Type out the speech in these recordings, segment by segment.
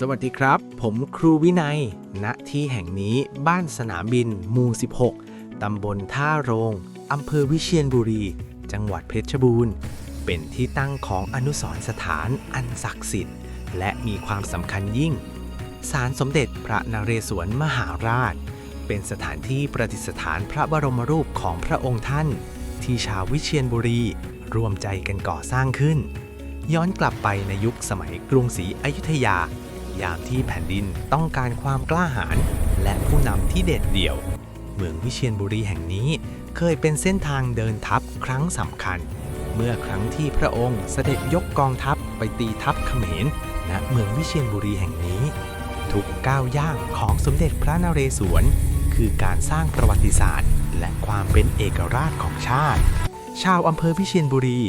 สวัสดีครับ ผมครูวินัย ณ ที่แห่งนี้บ้านสนามบินหมู่ 16 ตำบลท่าโรง อำเภอวิเชียรบุรี จังหวัดเพชรบูรณ์ เป็นที่ตั้งของอนุสรณ์สถานอันศักดิ์สิทธิ์ และมีความสำคัญยิ่ง ศาลสมเด็จพระนเรศวรมหาราช เป็นสถานที่ประดิษฐานพระบรมรูปของพระองค์ท่าน ที่ชาววิเชียรบุรีร่วมใจกันก่อสร้างขึ้น ย้อนกลับไปในยุคสมัยกรุงศรีอยุธยา ยามที่แผ่นดินต้องการความกล้าหาญและผู้นำที่เด็ดเดี่ยว เมืองวิเชียรบุรีแห่งนี้เคยเป็นเส้นทางเดินทัพครั้งสำคัญ เมื่อครั้งที่พระองค์เสด็จยกกองทัพไปตีทัพเขมรณเมืองวิเชียรบุรีแห่งนี้ ทุกก้าวย่างของสมเด็จพระนเรศวรคือการสร้างประวัติศาสตร์ และความเป็นเอกราชของชาติ ชาวอำเภอวิเชียรบุรี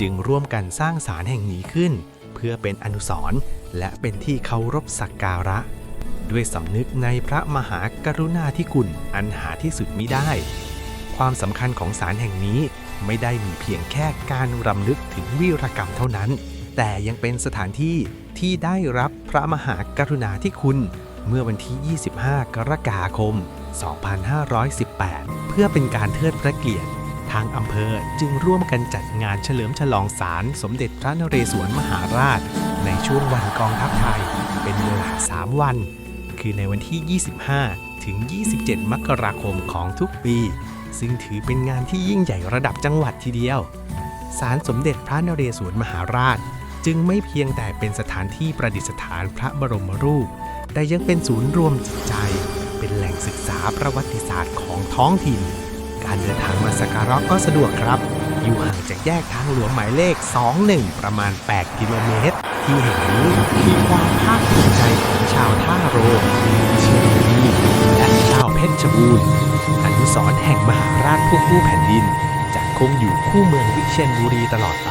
จึงร่วมกันสร้างศาลแห่งนี้ขึ้น เพื่อเป็นอนุสรณ์และเป็นที่เคารพสักการะ ด้วยสำนึกในพระมหากรุณาธิคุณอันหาที่สุดมิได้ ความสำคัญของศาลแห่งนี้ไม่ได้มีเพียงแค่การรำลึกถึงวีรกรรมเท่านั้น แต่ยังเป็นสถานที่ที่ได้รับพระมหากรุณาธิคุณ เมื่อวันที่ 25 กรกฎาคม 2518 เพื่อเป็นการเทิดพระเกียรติ ทางอำเภอจึงร่วมกันจัดงานเฉลิมฉลองศาลสมเด็จพระนเรศวรมหาราช ในช่วงวันกองทัพไทย เป็นเวลา 3 วัน คือในวันที่ 25 ถึง 27 มกราคมของทุกปี ซึ่งถือเป็นงานที่ยิ่งใหญ่ระดับจังหวัดทีเดียวศาลสมเด็จพระนเรศวรมหาราช จึงไม่เพียงแต่เป็นสถานที่ประดิษฐานพระบรมรูป แต่ยังเป็นศูนย์รวมจิตใจ เป็นแหล่งศึกษาประวัติศาสตร์ของท้องถิ่น การเดินทางมาสักการะก็สะดวกครับ อยู่ห่างจากแยกทางหลวงหมายเลข 21 ประมาณ 8 กิโลเมตร ที่แห่งนี้มีความภาคภูมิใจของชาวท่าโรงเชียงบุรีและชาวเพชรบูรณ์อนุสรแห่งมหาราชผู้กู้แผ่นดินจะคงอยู่คู่เมืองวิเชียรบุรีตลอดไป